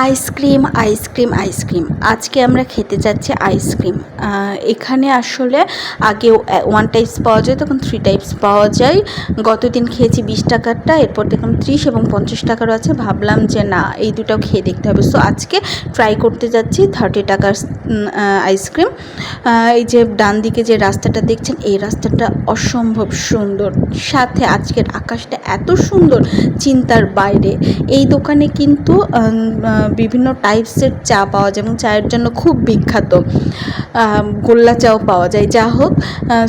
Ice cream ice cream ice cream. আজকে আমরা খেতে যাচ্ছি আইসক্রিম। এখানে আসলে আগে ওয়ান টাইপস পাওয়া যায়, তখন থ্রি টাইপস পাওয়া যায়। গতদিন খেয়েছি বিশ টাকারটা, এরপর দেখলাম ত্রিশ এবং পঞ্চাশ টাকারও আছে ভাবলাম যে না, এই দুটাও খেয়ে দেখতে হবে। সো আজকে ট্রাই করতে যাচ্ছি থার্টি টাকার আইসক্রিম। এই যে ডান দিকে যে রাস্তাটা দেখছেন, এই রাস্তাটা অসম্ভব সুন্দর। সাথে আজকের আকাশটা এত সুন্দর, চিন্তার বাইরে। এই দোকানে কিন্তু বিভিন্ন টাইপসের চা পাওয়া যায় এবং চায়ের জন্য খুব বিখ্যাত গোল্লা চাও পাওয়া যায়। যা হোক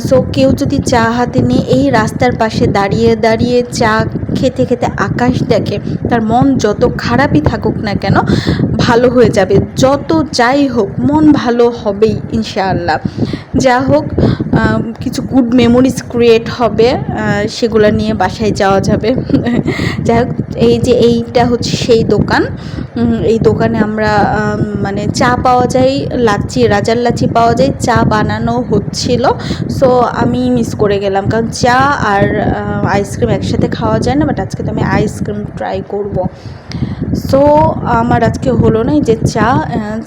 সো কেউ যদি চা হাতে নিয়ে এই রাস্তার পাশে দাঁড়িয়ে দাঁড়িয়ে চা খেতে খেতে আকাশ দেখে, তার মন যত খারাপই থাকুক না কেন, ভালো হয়ে যাবে। যত যাই হোক, মন ভালো হবেই, ইনশাআল্লাহ। যা হোক কিছু গুড মেমোরিজ ক্রিয়েট হবে সেগুলো নিয়ে বাসায় যাওয়া যাবে। যাই হোক এই যে এইটা হচ্ছে সেই দোকান। এই দোকানে আমরা মানে চা পাওয়া যায়, লাচ্ছি, রাজার লাচ্ছি পাওয়া যায়, চা বানানো হচ্ছিল। সো আমি মিস করে গেলাম। কারণ চা আর আইসক্রিম একসাথে খাওয়া যায় না বাট আজকে তো আমি আইসক্রিম ট্রাই করব। সো আমার আজকে হলো না যে চা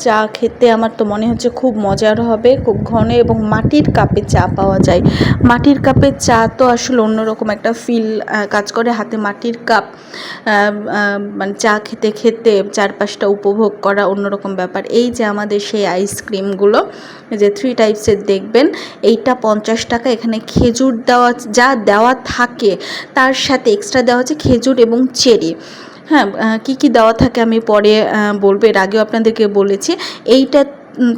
চা খেতে আমার তো মনে হচ্ছে খুব মজার হবে, খুব ঘন এবং মাটির কাপে চা পাওয়া যায়। মাটির কাপে চা তো আসলে অন্যরকম একটা ফিল কাজ করে হাতে মাটির কাপ। মানে চা খেতে খেতে চারপাশটা উপভোগ করা অন্যরকম ব্যাপার। এই যে আমাদের সেই আইসক্রিমগুলো যে থ্রি টাইপসের দেখবেন, এইটা পঞ্চাশ টাকা, এখানে খেজুর দেওয়া, যা দেওয়া থাকে, তার সাথে এক্সট্রা দেওয়া হচ্ছে খেজুর এবং চেরি। হ্যাঁ কী কী দেওয়া থাকে আমি পরে বলব, এর আগেও আপনাদেরকে বলেছি। এইটা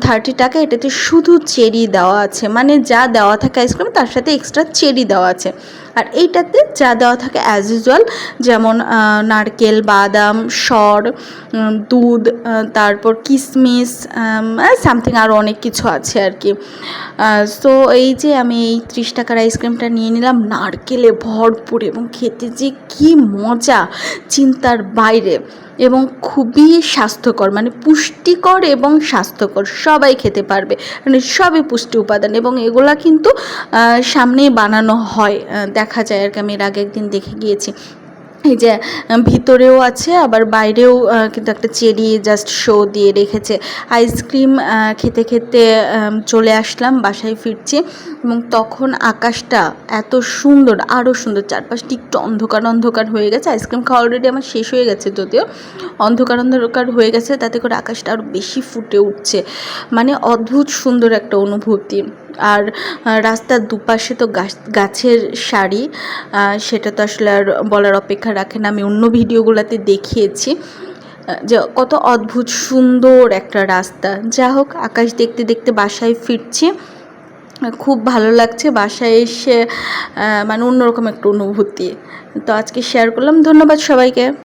থার্টি টাকা এটাতে শুধু চেরি দেওয়া আছে। মানে যা দেওয়া থাকে আইসক্রিম তার সাথে এক্সট্রা চেরি দেওয়া আছে। আর এইটাতে যা দেওয়া থাকে অ্যাজ ইউজুয়াল যেমন নারকেল, বাদাম, সর দুধ তারপর কিশমিশ সামথিং আরও অনেক কিছু আছে আর কি সো এই যে আমি এই ত্রিশ টাকার আইসক্রিমটা নিয়ে নিলাম, নারকেলে ভরপুর এবং খেতে যে কী মজা, চিন্তার বাইরে। এবং খুবই স্বাস্থ্যকর মানে পুষ্টিকর এবং স্বাস্থ্যকর, সবাই খেতে পারবে। মানে সবই পুষ্টি উপাদান এবং এগুলা কিন্তু সামনে সামনেই বানানো হয়। দেখা যায় আর কি, আমি এর আগে একদিন দেখে গিয়েছি। এই যে ভিতরেও আছে, আবার বাইরেও কিন্তু একটা চেরি জাস্ট শো দিয়ে রেখেছে। আইসক্রিম খেতে খেতে চলে আসলাম, বাসায় ফিরছি এবং তখন আকাশটা এত সুন্দর আরও সুন্দর চারপাশটি একটু অন্ধকার অন্ধকার হয়ে গেছে। আইসক্রিম খাওয়া অলরেডি আমার শেষ হয়ে গেছে যদিও। অন্ধকার অন্ধকার হয়ে গেছে, তাতে করে আকাশটা আরও বেশি ফুটে উঠছে। মানে অদ্ভুত সুন্দর একটা অনুভূতি। আর রাস্তার দুপাশে তো গাছ, গাছের সারি সেটা তো আসলে আর বলার অপেক্ষা রাখে না। আমি অন্য ভিডিওগুলোতে দেখিয়েছি যে কত অদ্ভুত সুন্দর একটা রাস্তা। যা হোক, আকাশ দেখতে দেখতে বাসায় ফিরছি, খুব ভালো লাগছে, বাসায় এসে মানে অন্যরকম একটা অনুভূতি। তো আজকে শেয়ার করলাম, ধন্যবাদ সবাইকে।